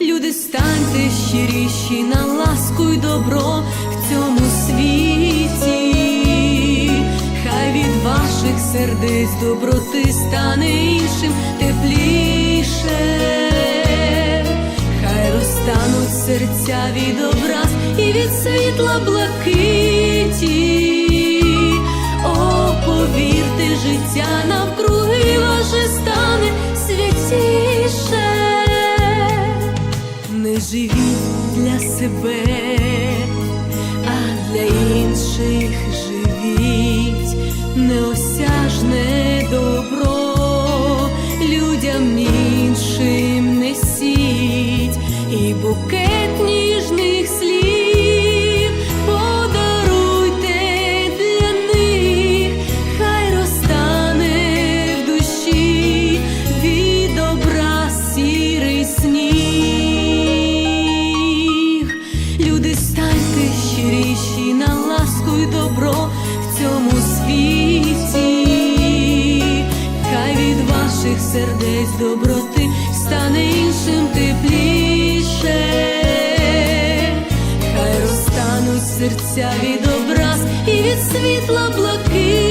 люди станьте щиріші на ласку й добро в цьому світі, хай від ваших сердець доброти стане іншим тепліше, хай розтануть серця від образ і від світла блакиті. О, повірте, життя навкруги живіть для себе, а для інших живіть. Неосяжне добро, людям іншим несіть. І букет сердець доброти стане іншим тепліше, хай розтануть серця від образ і від світла блакитного